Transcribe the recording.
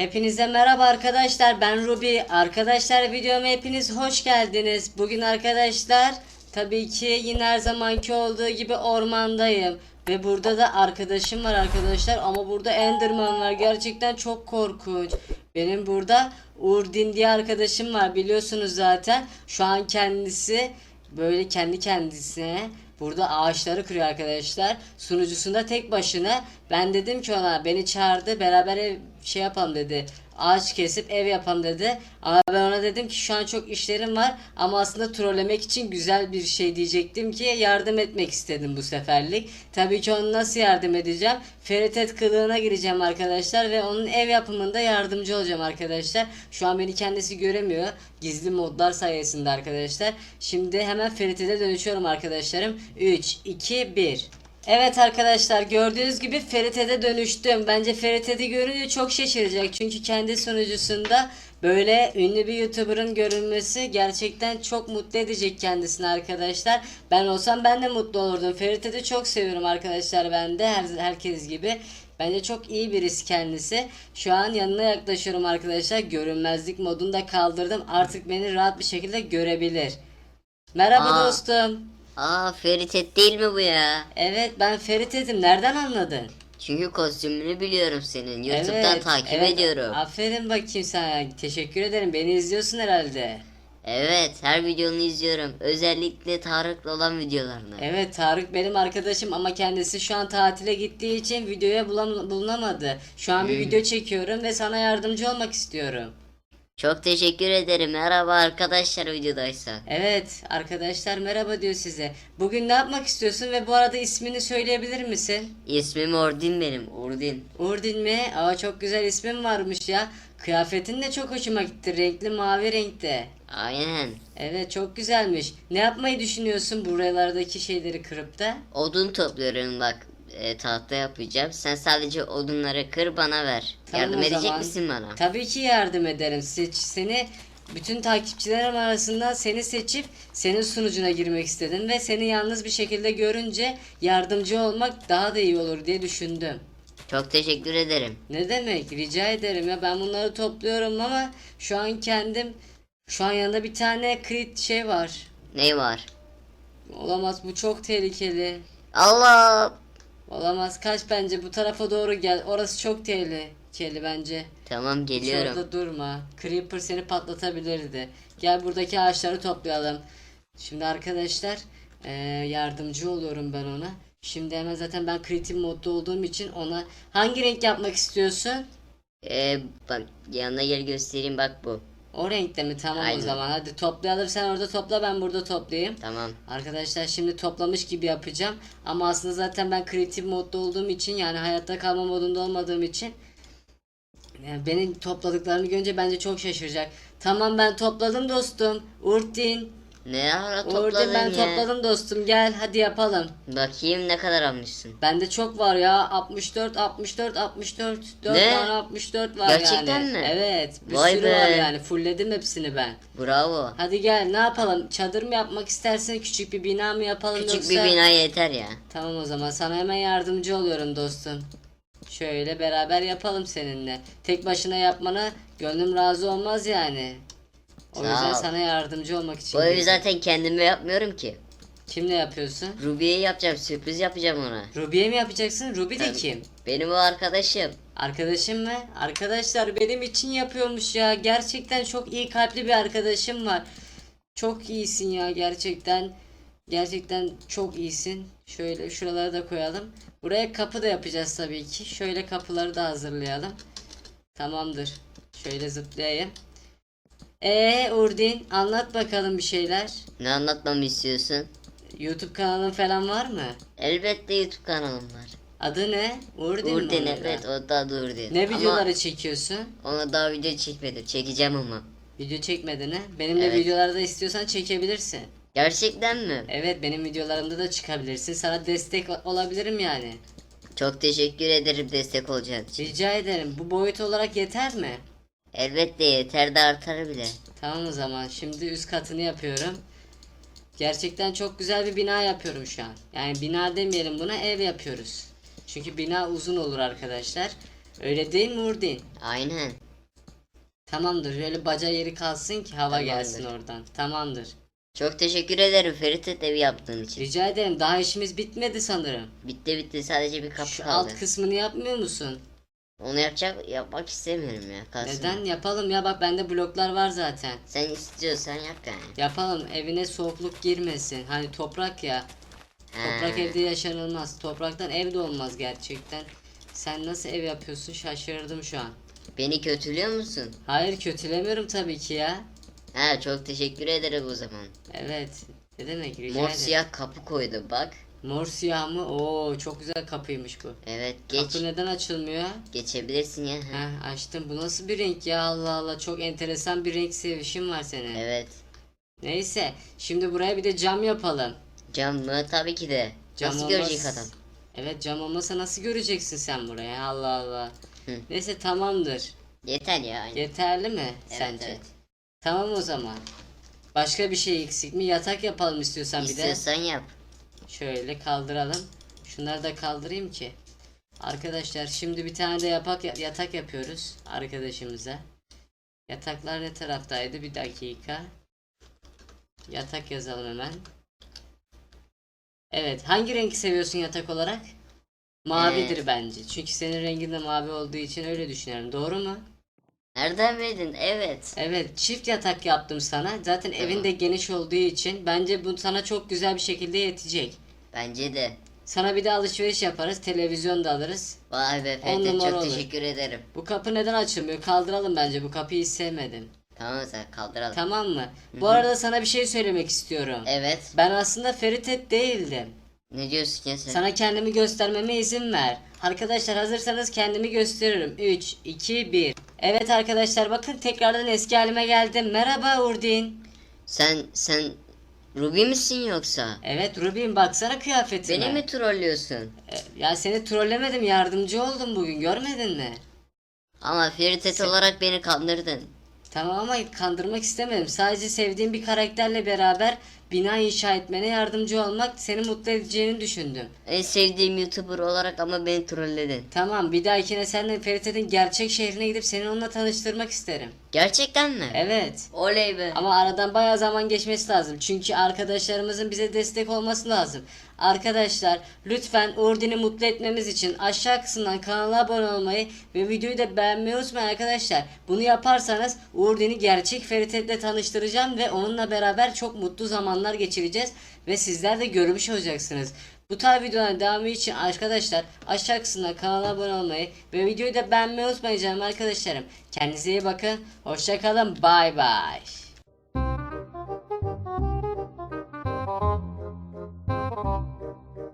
Hepinize merhaba arkadaşlar ben Ruby. Arkadaşlar videoma hepiniz hoş geldiniz. Bugün arkadaşlar tabii ki yine her zamanki olduğu gibi ormandayım. Ve burada da arkadaşım var arkadaşlar ama burada Enderman var. Gerçekten çok korkunç. Benim burada Urdin diye arkadaşım var biliyorsunuz zaten. Şu an kendisi böyle kendi kendisine Burada ağaçları kırıyor arkadaşlar. Sunucusunda tek başına. Ben dedim ki ona beni çağırdı beraber şey yapalım dedi. Ağaç kesip ev yapalım dedi. Ama ben ona dedim ki şu an çok işlerim var. Ama aslında trollemek için güzel bir şey diyecektim ki yardım etmek istedim bu seferlik. Tabii ki onu nasıl yardım edeceğim? Feritet kılığına gireceğim arkadaşlar ve onun ev yapımında yardımcı olacağım arkadaşlar. Şu an beni kendisi göremiyor. Gizli modlar sayesinde arkadaşlar. Şimdi hemen Ferit'e dönüşüyorum arkadaşlarım. 3, 2, 1. Evet arkadaşlar gördüğünüz gibi Ferit'e dönüştüm. Bence Ferit'i görünce çok şaşıracak. Çünkü kendi sunucusunda böyle ünlü bir YouTuber'ın görünmesi gerçekten çok mutlu edecek kendisini arkadaşlar. Ben olsam ben de mutlu olurdum. Ferit'i de çok seviyorum arkadaşlar ben de her, herkes gibi. Bence çok iyi birisi kendisi. Şu an yanına yaklaşıyorum arkadaşlar. Görünmezlik modunu da kaldırdım. Artık beni rahat bir şekilde görebilir. Merhaba Aa. dostum. Aa Feritet değil mi bu ya? Evet ben Ferit dedim. Nereden anladın? Çünkü kostümünü biliyorum senin. YouTube'dan takip evet. ediyorum. Aferin bakayım sana. Teşekkür ederim. Beni izliyorsun herhalde. Evet her videonu izliyorum. Özellikle Tarık'la olan videolarını. Evet Tarık benim arkadaşım ama kendisi şu an tatile gittiği için videoya bulam- bulunamadı. Şu an bir Hmm. video çekiyorum ve sana yardımcı olmak istiyorum. Çok teşekkür ederim. Merhaba arkadaşlar videodaysa. Evet arkadaşlar merhaba diyor size. Bugün ne yapmak istiyorsun ve bu arada ismini söyleyebilir misin? İsmim Ordin benim. Ordin. Urdin mi? Aa çok güzel ismin varmış ya. Kıyafetin de çok hoşuma gitti. Renkli mavi renkte. Aynen. Evet çok güzelmiş. Ne yapmayı düşünüyorsun buralardaki şeyleri kırıp da? Odun topluyorum bak. E, tahta yapacağım. Sen sadece odunları kır bana ver. Tamam Yardım o edecek zaman. misin bana? Tabii ki yardım ederim. Seç, seni bütün takipçilerim arasından seni seçip senin sunucuna girmek istedim ve seni yalnız bir şekilde görünce yardımcı olmak daha da iyi olur diye düşündüm. Çok teşekkür ederim. Ne demek? Rica ederim ya ben bunları topluyorum ama şu an kendim şu an yanında bir tane crit şey var. Ne var? Olamaz bu çok tehlikeli. Allah! Olamaz kaç bence bu tarafa doğru gel. Orası çok tehlikeli bence. Tamam geliyorum. orada durma. Creeper seni patlatabilirdi. Gel buradaki ağaçları toplayalım. Şimdi arkadaşlar eee, yardımcı oluyorum ben ona. Şimdi hemen zaten ben kritik modda olduğum için ona hangi renk yapmak istiyorsun? Ee, bak yanına gel göstereyim bak bu. O renkte mi? Tamam Aynen. o zaman. Hadi toplayalım. Sen orada topla ben burada toplayayım. Tamam. Arkadaşlar şimdi toplamış gibi yapacağım. Ama aslında zaten ben kreatif modda olduğum için yani hayatta kalma modunda olmadığım için yani benim topladıklarını görünce bence çok şaşıracak. Tamam ben topladım dostum. Urtin. Ne ara topladın ben ya? topladım dostum. Gel hadi yapalım. Bakayım ne kadar almışsın. Bende çok var ya. 64 64 64 4 Ne? tane 64 var Gerçekten yani. mi? Evet. Bir Vay sürü be. var yani. Fullledim hepsini ben. Bravo. Hadi gel ne yapalım? Çadır mı yapmak istersen küçük bir bina mı yapalım Küçük yoksa? bir bina yeter ya. Tamam o zaman sana hemen yardımcı oluyorum dostum. Şöyle beraber yapalım seninle. Tek başına yapmana gönlüm razı olmaz yani. O Sağ yüzden ol. sana yardımcı olmak için. Bu evi geldim. zaten kendime yapmıyorum ki. Kimle yapıyorsun? Ruby'ye yapacağım sürpriz yapacağım ona. Ruby'ye mi yapacaksın? Ruby de Tabii. kim? Benim o arkadaşım. Arkadaşım mı? Arkadaşlar benim için yapıyormuş ya. Gerçekten çok iyi kalpli bir arkadaşım var. Çok iyisin ya gerçekten. Gerçekten çok iyisin. Şöyle şuraları da koyalım. Buraya kapı da yapacağız tabii ki. Şöyle kapıları da hazırlayalım. Tamamdır. Şöyle zıplayayım. Ee Urdin anlat bakalım bir şeyler. Ne anlatmamı istiyorsun? YouTube kanalın falan var mı? Elbette YouTube kanalım var. Adı ne? Urdin, mi Urdin da? evet o da adı Urdin. Ne Ama videoları çekiyorsun? ona daha video çekmedim. Çekeceğim ama. Video çekmedin ha? Benimle Evet. videolarda istiyorsan çekebilirsin. Gerçekten mi? Evet benim videolarımda da çıkabilirsin. Sana destek olabilirim yani. Çok teşekkür ederim destek olacağın için. Rica ederim. Bu boyut olarak yeter mi? Elbette yeter de artar bile. Tamam o zaman. Şimdi üst katını yapıyorum. Gerçekten çok güzel bir bina yapıyorum şu an. Yani bina demeyelim buna ev yapıyoruz. Çünkü bina uzun olur arkadaşlar. Öyle değil mi Urdin? Aynen. Tamamdır. Şöyle baca yeri kalsın ki hava Tamamdır. gelsin oradan. Tamamdır. Çok teşekkür ederim Ferit evi yaptığın için. Rica ederim. Daha işimiz bitmedi sanırım. Bitti bitti sadece bir kapı Şu kaldı. alt kısmını yapmıyor musun? Onu yapacak yapmak istemiyorum ya. Kalsın. Neden? Yapalım ya bak bende bloklar var zaten. Sen istiyorsan yap yani. Yapalım evine soğukluk girmesin. Hani toprak ya. Toprak He. evde yaşanılmaz. Topraktan ev de olmaz gerçekten. Sen nasıl ev yapıyorsun şaşırdım şu an. Beni kötülüyor musun? Hayır kötülemiyorum tabii ki ya. Ha çok teşekkür ederim o zaman. Evet. Ne demek rica Mor ederim. siyah kapı koydu bak. Mor siyah mı? Oo çok güzel kapıymış bu. Evet geç. Kapı neden açılmıyor? Geçebilirsin ya. Heh açtım. Bu nasıl bir renk ya Allah Allah. Çok enteresan bir renk sevişim var senin. Evet. Neyse. Şimdi buraya bir de cam yapalım. Cam mı? Tabii ki de. Cam Nasıl olmaz- görecek adam? Evet cam olmasa nasıl göreceksin sen buraya? Allah Allah. Hı. Neyse tamamdır. Yeter ya. aynen. Yeterli mi Evet, sence? evet. Tamam o zaman. Başka bir şey eksik mi? Yatak yapalım istiyorsan bir de. İstiyorsan yap. Şöyle kaldıralım. Şunları da kaldırayım ki. Arkadaşlar şimdi bir tane de yapak yatak yapıyoruz arkadaşımıza. Yataklar ne taraftaydı? Bir dakika. Yatak yazalım hemen. Evet, hangi rengi seviyorsun yatak olarak? Mavidir Ee, bence. Çünkü senin rengin de mavi olduğu için öyle düşünüyorum. Doğru mu? Nereden bildin? Evet. Evet, çift yatak yaptım sana. Zaten evin de geniş olduğu için bence bu sana çok güzel bir şekilde yetecek. Bence de. Sana bir de alışveriş yaparız, televizyon da alırız. Vay be On numara çok olur. teşekkür ederim. Bu kapı neden açılmıyor? Kaldıralım bence. Bu kapıyı hiç sevmedim. Tamam sen kaldıralım. Tamam mı? Bu arada sana bir şey söylemek istiyorum. Evet. Ben aslında Feritet değildim. Ne diyorsun ya sen? Sana kendimi göstermeme izin ver. Arkadaşlar hazırsanız kendimi gösteririm. 3, 2, 1. Evet arkadaşlar bakın tekrardan eski halime geldim. Merhaba Urdin. Sen sen Ruby misin yoksa? Evet Rubin baksana kıyafetime. Beni mi trollüyorsun? E, Ya seni trollemedim yardımcı oldum bugün görmedin mi? Ama Ferit olarak beni kandırdın. Tamam ama kandırmak istemedim. Sadece sevdiğim bir karakterle beraber bina inşa etmene yardımcı olmak seni mutlu edeceğini düşündüm. En sevdiğim YouTuber olarak ama beni trolledin. Tamam bir dahakine seninle Ferit'in gerçek şehrine gidip seni onunla tanıştırmak isterim. Gerçekten mi? Evet. Oley be. Ama aradan bayağı zaman geçmesi lazım. Çünkü arkadaşlarımızın bize destek olması lazım. Arkadaşlar lütfen Urdin'i mutlu etmemiz için aşağı kısımdan kanala abone olmayı ve videoyu da beğenmeyi unutmayın arkadaşlar. Bunu yaparsanız Urdin'i gerçek Ferit'le tanıştıracağım ve onunla beraber çok mutlu zamanlar geçireceğiz ve sizler de görmüş olacaksınız. Bu tarz videoların devamı için arkadaşlar aşağı kısımda kanala abone olmayı ve videoyu da beğenmeyi unutmayın canım arkadaşlarım. Kendinize iyi bakın. Hoşçakalın. Bay bay.